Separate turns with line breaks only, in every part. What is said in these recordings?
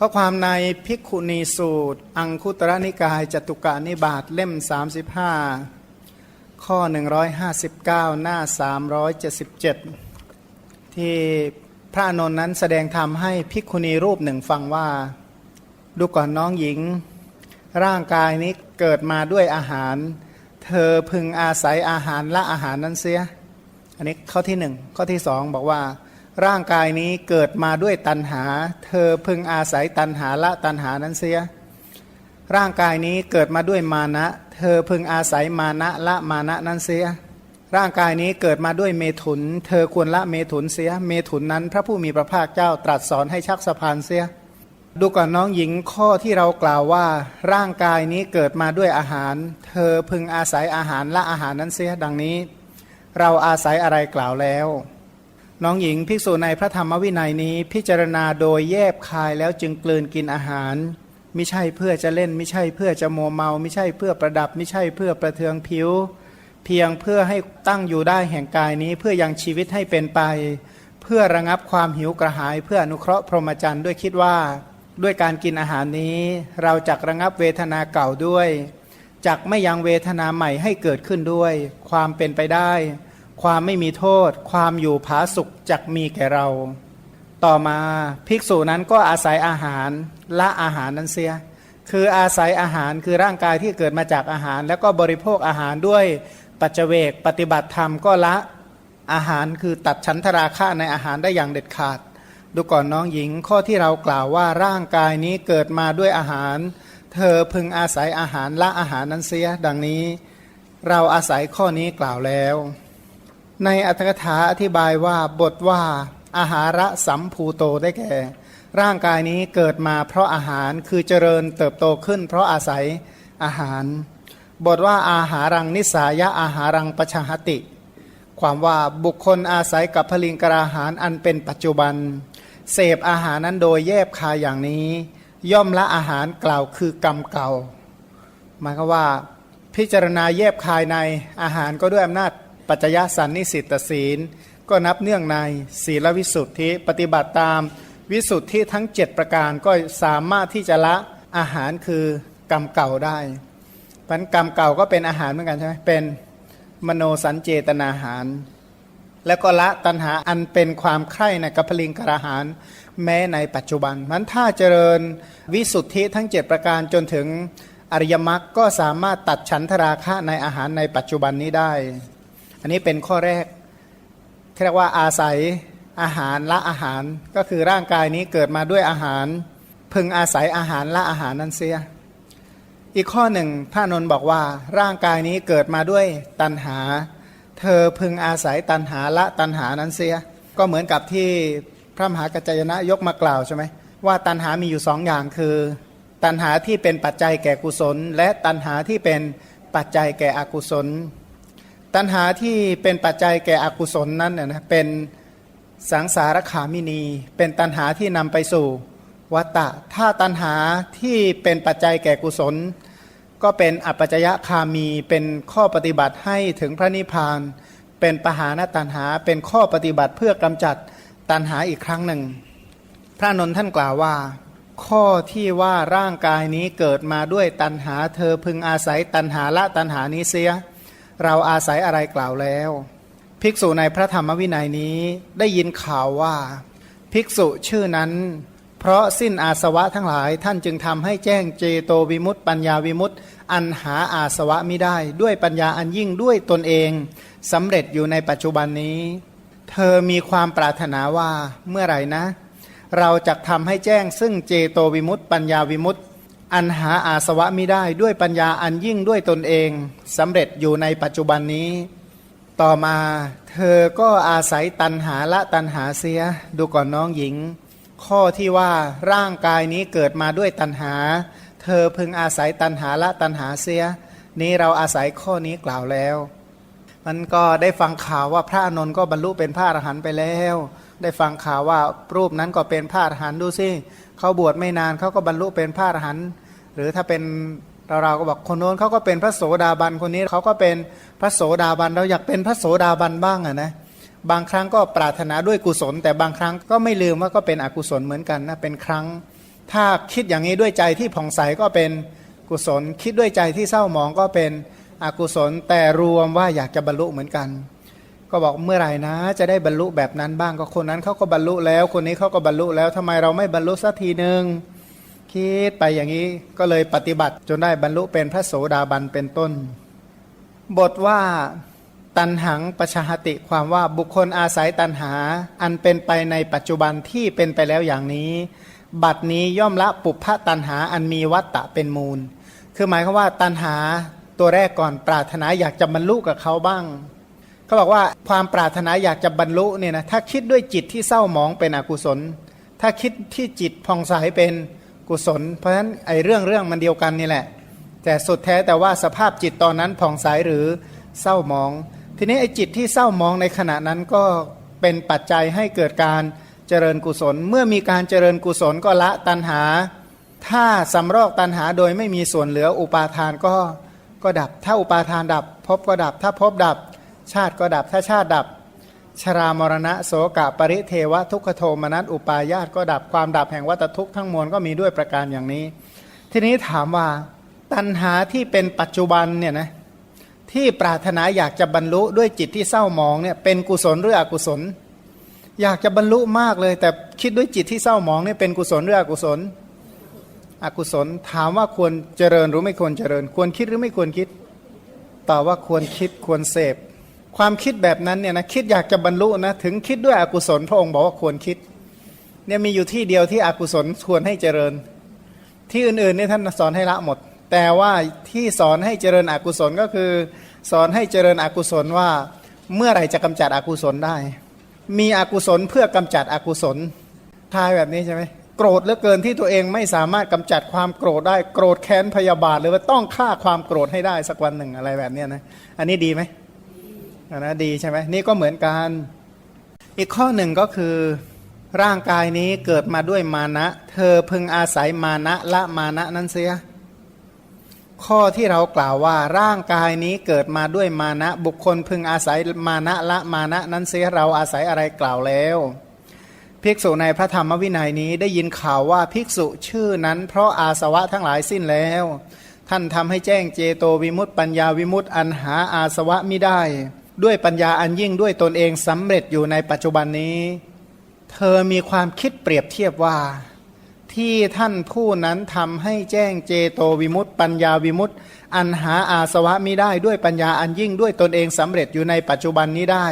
ข้อความในภิกขุณีสูตร อังคุตรนิกายจตุกานิบาตเล่ม 35 ข้อ 159 หน้า 377 ที่พระนนท์นั้นแสดงธรรมให้ภิกขุณีรูปหนึ่งฟังว่า ดูก่อนน้องหญิง ร่างกายนี้เกิดมาด้วยอาหาร เธอพึงอาศัยอาหารละอาหารนั้นเสีย อันนี้ข้อที่หนึ่งข้อที่สองบอกว่า ร่างกายนี้เกิดมาด้วยตัณหา เธอพึงอาศัยตัณหาละตัณหานั้นเสีย ร่างกายนี้เกิดมาด้วยมานะ เธอพึงอาศัยมานะละมานะนั้นเสีย ร่างกายนี้เกิดมาด้วยเมถุน เธอควรละเมถุนเสีย เมถุนนั้น พระผู้มีพระภาคเจ้าตรัสสอนให้ชักสะพานเสีย ดูก่อนน้องหญิงข้อที่เรากล่าวว่า ร่างกายนี้เกิดมาด้วยอาหาร เธอพึงอาศัยอาหารละอาหารนั้นเสียดังนี้ เราอาศัยอะไรกล่าวแล้ว น้องหญิงภิกษุในพระธรรมวินัยนี้ พิจารณาโดยแยบคายแล้วจึงกลืนกินอาหารไม่ใช่เพื่อจะเล่นไม่ใช่เพื่อจะโมเมาไม่ใช่เพื่อประดับไม่ใช่เพื่อประเทืองผิว เพียงเพื่อให้ตั้งอยู่ได้แห่งกายนี้เพื่อยังชีวิตให้เป็นไป เพื่อระงับความหิวกระหาย เพื่ออนุเคราะห์พรหมจรรย์ด้วยคิดว่า ด้วยการกินอาหารนี้ เราจักระงับเวทนาเก่าด้วยจักไม่ยังเวทนาใหม่ให้เกิดขึ้นด้วย ความเป็นไปได้ ความไม่มีโทษ ความอยู่ผาสุขจักมีแก่เรา ต่อมาภิกษุนั้นก็อาศัยอาหารละอาหารนั้นเสีย คืออาศัยอาหารคือร่างกายที่เกิดมาจากอาหาร แล้วก็บริโภคอาหารด้วยปัจเจกปฏิบัติธรรมก็ละอาหารคือตัดชั้นทราคะในอาหารได้อย่างเด็ดขาด ดูก่อนน้องหญิงข้อที่เรากล่าวว่าร่างกายนี้เกิดมาด้วยอาหาร เธอพึงอาศัยอาหารละอาหารนั้นเสีย ดังนี้ เราอาศัยข้อนี้กล่าวแล้ว ในอัตถกถาอธิบายว่าบทว่าอาหาระสัมภูโตได้แก่ ร่างกายนี้เกิดมาเพราะอาหารคือเจริญเติบโตขึ้น เพราะอาศัยอาหาร บทว่าอาหารังนิสายะอาหารังปชหติ ความว่าบุคคลอาศัยกับพลิงกราหารอันเป็นปัจจุบัน เสพอาหารนั้นโดยแยบคายอย่างนี้ ย่อมละอาหารกล่าวคือกรรมเก่าหมายความว่า พิจารณาแยบคายในอาหารก็ด้วยอำนาจ ปัจจยสันนิสิตศีล ก็นับเนื่องในศีลวิสุทธิปฏิบัติตามวิสุทธิทั้ง 7 ประการก็สามารถที่จะละอาหารคือกรรมเก่าได้พันกรรมเก่าก็เป็นอาหารเหมือนกันใช่ไหมเป็นมโนสัญเจตนาหาร แล้วก็ละตัณหาอันเป็นความใคร่ในกัพลิงกระหารแม้ในปัจจุบันมันถ้าเจริญวิสุทธิทั้ง 7 ประการจนถึงอริยมรรคก็สามารถตัดฉันทราคะในอาหารในปัจจุบันนี้ได้ อันนี้เป็นข้อแรกเรียกว่าอาศัยอาหารละอาหารก็คือร่างกายนี้เกิดมาด้วยอาหาร พึงอาศัยอาหารละอาหารนั้นเสีย อีกข้อหนึ่งพระนนท์บอกว่าร่างกายนี้เกิดมาด้วยตัณหา เธอพึงอาศัยตัณหาละตัณหานั้นเสีย ก็เหมือนกับที่พระมหากัจจยนะยกมากล่าวใช่ไหมว่าตัณหามีอยู่สองอย่างคือ ตัณหาที่เป็นปัจจัยแก่กุศล และตัณหาที่เป็นปัจจัยแก่อกุศล ตัณหาที่เป็นปัจจัยแก่อกุศลนั้นเน่ยนะเป็นสังสารขามินี เป็นตัณหาที่นำไปสู่วัตตะ ถ้าตัณหาที่เป็นปัจจัยแก่กุศล ก็เป็นอัปปัจจยคามี เป็นข้อปฏิบัติให้ถึงพระนิพพาน เป็นปหานตัณหา เป็นข้อปฏิบัติเพื่อกำจัดตัณหาอีกครั้งหนึ่ง พระนนท์ท่านกล่าวว่า ข้อที่ว่าร่างกายนี้เกิดมาด้วยตัณหา เธอพึงอาศัยตัณหาละตัณหานี้เสีย เราอาศัยอะไรกล่าวแล้ว ภิกษุในพระธรรมวินัยนี้ได้ยินข่าวว่า ภิกษุชื่อนั้น เพราะสิ้นอาสวะทั้งหลายท่านจึงทำให้แจ้งเจโตวิมุตติปัญญาวิมุตติอันหาอาสวะไม่ได้ ด้วยปัญญาอันยิ่งด้วยตนเองสำเร็จอยู่ในปัจจุบันนี้ เธอมีความปรารถนาว่าเมื่อไหร่นะ เราจะทำให้แจ้งซึ่งเจโตวิมุตติปัญญาวิมุตติ อันหาอาสวะไม่ได้ด้วยปัญญาอันยิ่งด้วยตนเองสำเร็จอยู่ในปัจจุบันนี้ ต่อมาเธอก็อาศัยตันหาละตันหาเสีย ดูก่อนน้องหญิง ข้อที่ว่าร่างกายนี้เกิดมาด้วยตันหา เธอพึงอาศัยตันหาละตันหาเสีย นี้เราอาศัยข้อนี้กล่าวแล้ว มันก็ได้ฟังข่าวว่าพระอานนท์ก็บรรลุเป็นพระอรหันต์ไปแล้ว ได้ฟังข่าวว่ารูปนั้นก็เป็นพระอรหันต์ดูสิเขาบวชไม่นานเขาก็บรรลุเป็นพระอรหันต์หรือถ้าเป็นเราเราก็บอกคนโน้นเขาก็เป็นพระโสดาบันคนนี้เขาก็เป็นพระโสดาบันเราอยากเป็นพระโสดาบันบ้างอะนะบางครั้งก็ปรารถนาด้วยกุศล แต่บางครั้งก็ไม่ลืมว่าก็เป็นอกุศลเหมือนกันนะเป็นครั้ง ถ้าคิดอย่างนี้ด้วยใจที่ผ่องใสก็เป็นกุศล คิดด้วยใจที่เศร้าหมองก็เป็น อกุศลแต่รวมว่าอยากจะบรรลุเหมือนกัน ก็บอกเมื่อไหร่นะ จะได้บรรลุแบบนั้นบ้างก็คนนั้นเขาก็บรรลุแล้ว คนนี้เขาก็บรรลุแล้วทำไมเราไม่บรรลุสักทีหนึ่งคิดไปอย่างนี้ก็เลยปฏิบัติจนได้บรรลุเป็นพระโสดาบันเป็นต้น บทว่าตันหังประชาติความว่าบุคคลอาศัยตันหา อันเป็นไปในปัจจุบันที่เป็นไปแล้วอย่างนี้ บัดนี้ย่อมละปุพพะตันหาอันมีวัตตะเป็นมูล คือหมายความว่าตันหา ตัวแรกก่อนปรารถนาอยากจะบรรลุกับเขาบ้างเขาบอกว่าความปรารถนาอยากจะบรรลุเนี่ยนะถ้าคิดด้วยจิตที่เศร้าหมองเป็นอกุศล ถ้าคิดที่จิตผ่องใสเป็นกุศล เพราะฉะนั้นไอ้เรื่องเรื่องมันเดียวกันนี่แหละ แต่สุดแท้แต่ว่าสภาพจิตตอนนั้นผ่องใสหรือเศร้าหมอง ทีนี้ไอ้จิตที่เศร้าหมองในขณะนั้นก็เป็นปัจจัยให้เกิดการเจริญกุศล เมื่อมีการเจริญกุศลก็ละตัณหา ถ้าสำรอกตัณหาโดยไม่มีส่วนเหลืออุปาทานก็ ก็ดับ ถ้าอุปาทานดับภพก็ดับ ถ้าภพดับ ชาติก็ดับ ถ้าชาติดับ ชรามรณะโสกะปริเทวะทุกขโทมนัสอุปาญาตก็ดับความดับแห่งวัตทุกข์ทั้งมวลก็มีด้วยประการอย่างนี้ ทีนี้ถามว่าตัณหาที่เป็นปัจจุบันเนี่ยนะที่ปรารถนาอยากจะบรรลุด้วยจิตที่เศร้าหมองเนี่ยเป็นกุศลหรืออกุศล อยากจะบรรลุมากเลย แต่คิดด้วยจิตที่เศร้าหมองเนี่ยเป็นกุศลหรืออกุศล อกุศลถามว่าควรเจริญหรือไม่ควรเจริญ ควรคิดหรือไม่ควรคิดตอบว่าควรคิดควรเสพ ความคิดแบบนั้นเนี่ยนะคิดอยากจะบรรลุนะถึงคิดด้วยอกุศลพระองค์บอกว่าควรคิดเนี่ยมีอยู่ที่เดียวที่อกุศลควรให้เจริญ ที่อื่นๆเนี่ยท่านสอนให้ละหมด แต่ว่าที่สอนให้เจริญอกุศลก็คือ สอนให้เจริญอกุศลว่าเมื่อไหร่จะกำจัดอกุศลได้ มีอกุศลเพื่อกำจัดอกุศลทายแบบนี้ใช่ไหม โกรธเหลือเกินที่ตัวเองไม่สามารถกำจัดความโกรธได้โกรธแค้นพยาบาทหรือว่าต้องฆ่าความโกรธให้ได้สักวันหนึ่งอะไรแบบนี้นะอันนี้ดีไหมอันนะดีใช่ไหมนี่ก็เหมือนกันอีกข้อหนึ่งก็คือร่างกายนี้เกิดมาด้วยมานะ เธอพึงอาศัยมานะละมานะนั้นเสีย ข้อที่เรากล่าวว่าร่างกายนี้เกิดมาด้วยมานะ บุคคลพึงอาศัยมานะละมานะนั้นเสียเราอาศัยอะไรกล่าวแล้ว ภิกษุในพระธรรมวินัยนี้ได้ยินข่าวว่าภิกษุชื่อนั้น เพราะอาสวะทั้งหลายสิ้นแล้ว ท่านทำให้แจ้งเจโตวิมุตติปัญญาวิมุตติอันหาอาสวะไม่ได้ ด้วยปัญญาอันยิ่งด้วยตนเองสำเร็จอยู่ในปัจจุบันนี้ เธอมีความคิดเปรียบเทียบว่า ที่ท่านผู้นั้นทำให้แจ้งเจโตวิมุตติปัญญาวิมุตติอันหาอาสวะมิได้ด้วยปัญญาอันยิ่งด้วยตนเองสำเร็จอยู่ในปัจจุบันนี้ได้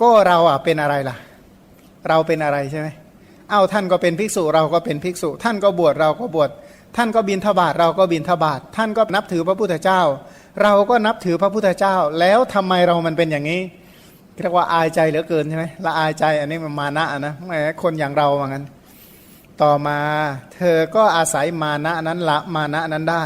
ก็เราอะเป็นอะไรล่ะเเราเป็นอะไรใช่ไหมเอ้าท่านก็เป็นภิกษุเราก็เป็นภิกษุ ท่านก็บวชเราก็บวชท่านก็บินทบาทเราก็บินทบาทท่านก็นับถือพระพุทธเจ้า เราก็นับถือพระพุทธเจ้า แล้วทำไมเรามันเป็นอย่างนี้เรียกว่าอายใจเหลือเกินใช่ไหมละอายใจอันนี้มันมานะนะแหมคนอย่างเราว่างั้น ต่อมาเธอก็อาศัยมานะนั้นละมานะนั้นได้